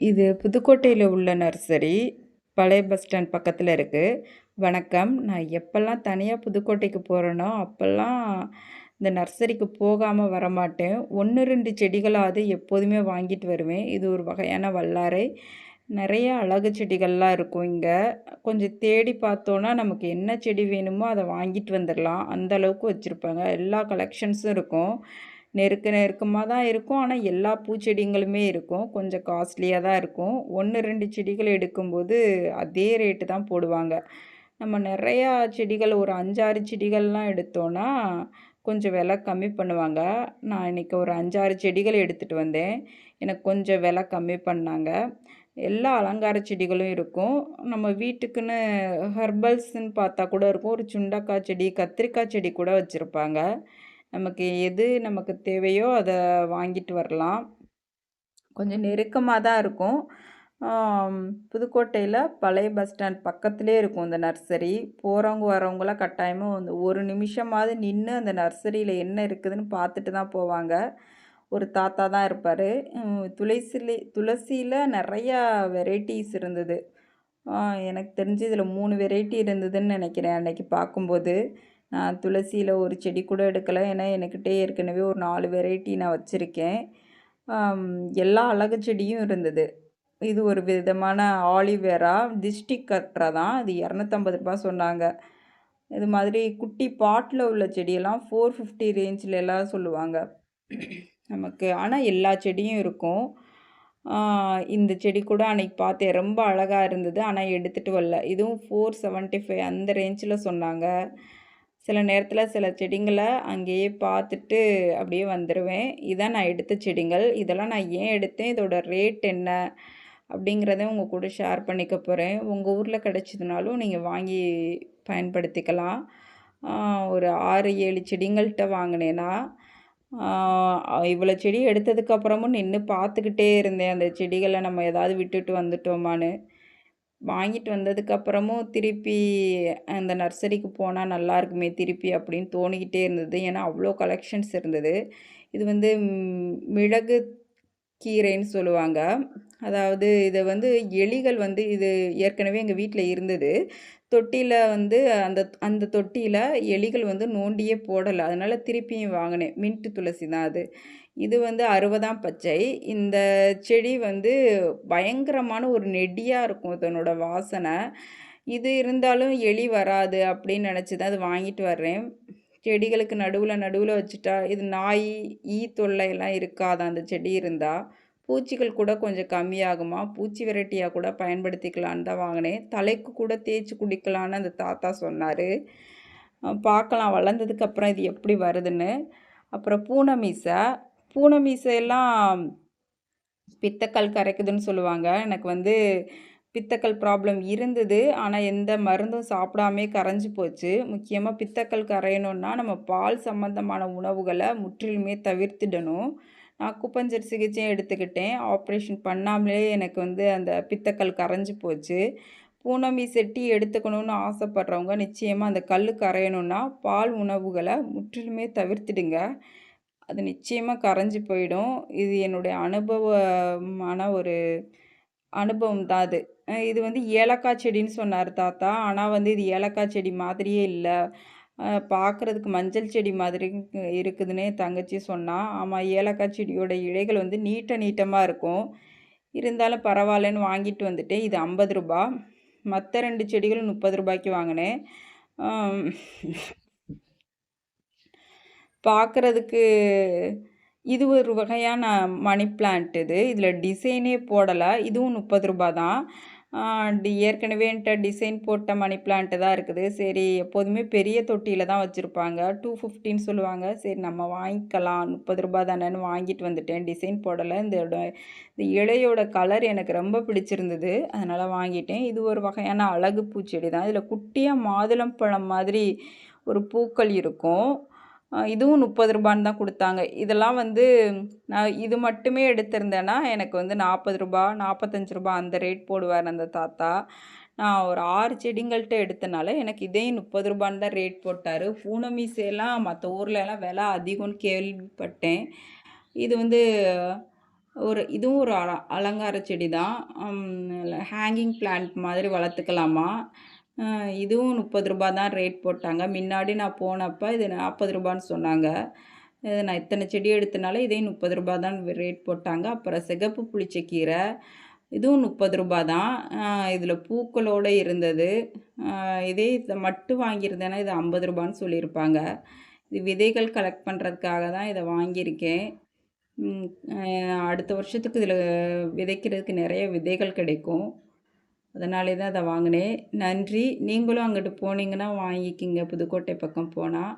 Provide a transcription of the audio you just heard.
இது புதுக்கோட்டையில் உள்ள நர்சரி. பழைய பஸ் ஸ்டாண்ட் பக்கத்தில் இருக்குது வணக்கம். நான் எப்போல்லாம் தனியாக புதுக்கோட்டைக்கு போகிறேனோ அப்போல்லாம் இந்த நர்சரிக்கு போகாமல் வரமாட்டேன். ஒன்று ரெண்டு செடிகளாவது எப்போதுமே வாங்கிட்டு வருவேன். இது ஒரு வகையான வல்லாரை. நிறைய அழகு செடிகள்லாம் இருக்கும் இங்கே. கொஞ்சம் தேடி பார்த்தோன்னா நமக்கு என்ன செடி வேணுமோ அதை வாங்கிட்டு வந்துடலாம். அந்த அளவுக்கு வச்சுருப்பாங்க. எல்லா கலெக்ஷன்ஸும் இருக்கும். நெருக்க நெருக்கமாக தான் இருக்கும். ஆனால் எல்லா பூச்செடிங்களுமே இருக்கும். கொஞ்சம் காஸ்ட்லியாக தான் இருக்கும். ஒன்று ரெண்டு செடிகள் எடுக்கும்போது அதே ரேட்டு தான் போடுவாங்க. நம்ம நிறையா செடிகள் ஒரு அஞ்சாறு செடிகள்லாம் எடுத்தோன்னா கொஞ்சம் விலை கம்மி பண்ணுவாங்க. நான் இன்றைக்கி ஒரு அஞ்சாறு செடிகள் எடுத்துகிட்டு வந்தேன். எனக்கு கொஞ்சம் விலை கம்மி பண்ணாங்க. எல்லா அலங்கார செடிகளும் இருக்கும். நம்ம வீட்டுக்குன்னு ஹெர்பல்ஸ்ன்னு பார்த்தா கூட இருக்கும். ஒரு சுண்டக்காய் செடி கத்திரிக்காய் செடி கூட வச்சுருப்பாங்க. நமக்கு எது நமக்கு தேவையோ அதை வாங்கிட்டு வரலாம். கொஞ்சம் நெருக்கமாக தான் இருக்கும். புதுக்கோட்டையில் பழைய பஸ் ஸ்டாண்ட் பக்கத்துலேயே இருக்கும் இந்த நர்சரி. போகிறவங்க வரவங்களாம் கட்டாயமாக வந்து ஒரு நிமிஷமாவது நின்று அந்த நர்சரியில் என்ன இருக்குதுன்னு பார்த்துட்டு தான் போவாங்க. ஒரு தாத்தா தான் இருப்பார். துளசிலே துளசியில் நிறையா வெரைட்டிஸ் இருந்தது. எனக்கு தெரிஞ்சு இதில் மூணு வெரைட்டி இருந்ததுன்னு நினைக்கிறேன் அன்றைக்கி பார்க்கும்போது. நான் துளசியில் ஒரு செடி கூட எடுக்கலை. ஏன்னா எனக்கிட்டே ஏற்கனவே ஒரு நாலு வெரைட்டி நான் வச்சுருக்கேன். எல்லா அழகு செடியும் இருந்தது. இது ஒரு விதமான ஆலிவேரா திஷ்டி கட்ரா தான். இது இரநூத்தம்பது ரூபா சொன்னாங்க. இது மாதிரி குட்டி பாட்டில் உள்ள செடியெல்லாம் ஃபோர் ஃபிஃப்டி ரேஞ்சில் எல்லாம் சொல்லுவாங்க. நமக்கு ஆனால் எல்லா செடியும் இருக்கும். இந்த செடி கூட அன்றைக்கி பார்த்தேன். ரொம்ப அழகாக இருந்தது. ஆனால் எடுத்துகிட்டு வரல. இதுவும் ஃபோர் செவன்ட்டி ஃபைவ் அந்த ரேஞ்சில் சொன்னாங்க. சில நேரத்தில் சில செடிங்களை அங்கேயே பார்த்துட்டு அப்படியே வந்துடுவேன் இதான் நான் எடுத்த செடிகள். இதெல்லாம் நான் ஏன் எடுத்தேன்? இதோட ரேட் என்ன? அப்படிங்கிறத உங்கள் கூட ஷேர் பண்ணிக்க போகிறேன் உங்கள் ஊரில் கிடச்சிதுனாலும் நீங்கள் வாங்கி பயன்படுத்திக்கலாம். ஒரு ஆறு ஏழு செடிங்கள்கிட்ட வாங்கினேன்னா இவ்வளோ செடி எடுத்ததுக்கப்புறமும் நின்று பார்த்துக்கிட்டே இருந்தேன். அந்த செடிகளை நம்ம ஏதாவது விட்டுட்டு வந்துட்டோமான்னு. வாங்கிட்டு வந்ததுக்கப்புறமும் திருப்பி அந்த நர்சரிக்கு போனால் நல்லா இருக்குமே திருப்பி அப்படின்னு தோணிக்கிட்டே இருந்தது. ஏன்னா அவ்வளோ கலெக்ஷன்ஸ் இருந்தது. இது வந்து மிளகு கீரைன்னு சொல்லுவாங்க. அதாவது இதை வந்து எலிகள் வந்து இது ஏற்கனவே எங்கள் வீட்டில் இருந்தது. தொட்டியில் வந்து அந்த அந்த தொட்டியில் எலிகள் வந்து நோண்டியே போடலை. அதனால் திருப்பியும் வாங்கினேன். மின்ட்டு துளசி தான் அது. இது வந்து அறுபதாம் பச்சை. இந்த செடி வந்து பயங்கரமான ஒரு நெடியாக இருக்கும் இதனோட வாசனை. இது இருந்தாலும் எலி வராது அப்படின்னு நினச்சி தான் அது வாங்கிட்டு வர்றேன். செடிகளுக்கு நடுவில் நடுவில் வச்சுட்டா இது நாய் ஈ தொல்லையெல்லாம் இருக்காது அந்த செடி இருந்தால் பூச்சிகள் கூட கொஞ்சம் கம்மியாகுமா? பூச்சி வெரைட்டியாக கூட பயன்படுத்திக்கலான்னு தான் வாங்கினேன். தலைக்கு கூட தேய்ச்சி குடிக்கலான்னு அந்த தாத்தா சொன்னார். பார்க்கலாம். வளர்ந்ததுக்கப்புறம் இது எப்படி வருதுன்னு. அப்புறம் பூனை மீசை. பூனை மீசையெல்லாம் பித்தக்கல் கரைக்குதுன்னு சொல்லுவாங்க. எனக்கு வந்து பித்தக்கல் ப்ராப்ளம் இருந்தது. ஆனால் எந்த மருந்தும் சாப்பிடாமே கரைஞ்சி போச்சு. முக்கியமாக பித்தக்கல் கரையணுன்னா நம்ம பால் சம்மந்தமான உணவுகளை முற்றிலுமே தவிர்த்திடணும். நான் குப்பஞ்சர் சிகிச்சையும் எடுத்துக்கிட்டேன். ஆப்ரேஷன் பண்ணாமலே எனக்கு வந்து அந்த பித்தக்கல் கரைஞ்சி போச்சு. பூனமி செட்டி எடுத்துக்கணும்னு ஆசைப்பட்றவங்க நிச்சயமாக அந்த கல் கரையணுன்னா பால் உணவுகளை முற்றிலுமே தவிர்த்துடுங்க. அது நிச்சயமாக கரைஞ்சி போயிடும். இது என்னுடைய அனுபவமான ஒரு அனுபவம் தான் அது. இது வந்து ஏலக்காய் செடின்னு சொன்னார் தாத்தா. ஆனால் வந்து இது ஏலக்காய் செடி மாதிரியே இல்லை. பார்க்குறதுக்கு மஞ்சள் செடி மாதிரி இருக்குதுன்னு தங்கச்சி சொன்னால் ஆமாம் ஏலக்காய் செடியோட இலைகள் வந்து நீட்ட நீட்டமாக இருக்கும். இருந்தாலும் பரவாயில்லன்னு வாங்கிட்டு வந்துட்டேன். இது ஐம்பது ரூபா. மற்ற ரெண்டு செடிகளும் முப்பது ரூபாய்க்கு வாங்கினேன். பார்க்குறதுக்கு இது ஒரு வகையான மணி பிளான்ட் இது. இதில் டிசைனே போடலை. இதுவும் முப்பது ரூபா தான். ஏற்கனவே என்கிட்ட டிசைன் போட்ட மணி பிளான்ட்டு தான் இருக்குது. சரி எப்போதுமே பெரிய தொட்டியில் தான் வச்சுருப்பாங்க. டூ ஃபிஃப்டின்னு சொல்லுவாங்க. சரி நம்ம வாங்கிக்கலாம். முப்பது ரூபா தானேன்னு வாங்கிட்டு வந்துட்டேன். டிசைன் போடலை. இந்த இந்த இலையோட கலர் எனக்கு ரொம்ப பிடிச்சிருந்தது. அதனால் வாங்கிட்டேன். இது ஒரு வகையான அழகு பூச்செடி தான். இதில் குட்டியாக மாதுளம் பழம் மாதிரி ஒரு பூக்கள் இருக்கும். இதுவும் முப்பது ரூபான்னு தான் கொடுத்தாங்க இதெல்லாம் வந்து நான் இது மட்டுமே எடுத்திருந்தேன்னா எனக்கு வந்து நாற்பது ரூபா நாற்பத்தஞ்சு ரூபா அந்த ரேட் போடுவார் அந்த தாத்தா நான் ஒரு ஆறு செடிங்கள்கிட்ட எடுத்தனால எனக்கு இதே முப்பது ரூபான்னு தான் ரேட் போட்டார் பூனமீசையெல்லாம் மற்ற ஊர்லலாம் விலை அதிகம்னு கேள்விப்பட்டேன் இது வந்து ஒரு இதுவும் ஒரு அல அலங்கார செடி தான். ஹேங்கிங் பிளான்ட் மாதிரி வளர்த்துக்கலாமா. இதுவும் முப்பது ரூபா தான் ரேட் போட்டாங்க. முன்னாடி நான் போனப்போ இது நாற்பது ரூபான்னு சொன்னாங்க. இது நான் இத்தனை செடி எடுத்தனால இதையும் முப்பது ரூபா தான் ரேட் போட்டாங்க. அப்புறம் சிகப்பு புளிச்சக்கீரை, இதுவும் முப்பது ரூபா தான். இதில் பூக்களோடு இருந்தது. இதே இதை மட்டும் வாங்கியிருந்தேன்னா, இது ஐம்பது ரூபான்னு சொல்லியிருப்பாங்க. இது விதைகள் கலெக்ட் பண்ணுறதுக்காக தான் இதை வாங்கியிருக்கேன். அடுத்த வருஷத்துக்கு இதில் விதைக்கிறதுக்கு நிறைய விதைகள் கிடைக்கும். அதனாலே தான் அதை வாங்கினேன். நன்றி. நீங்களும் அங்கிட்டு போனீங்கன்னா வாங்கிக்கிங்க. புதுக்கோட்டை பக்கம் போனால்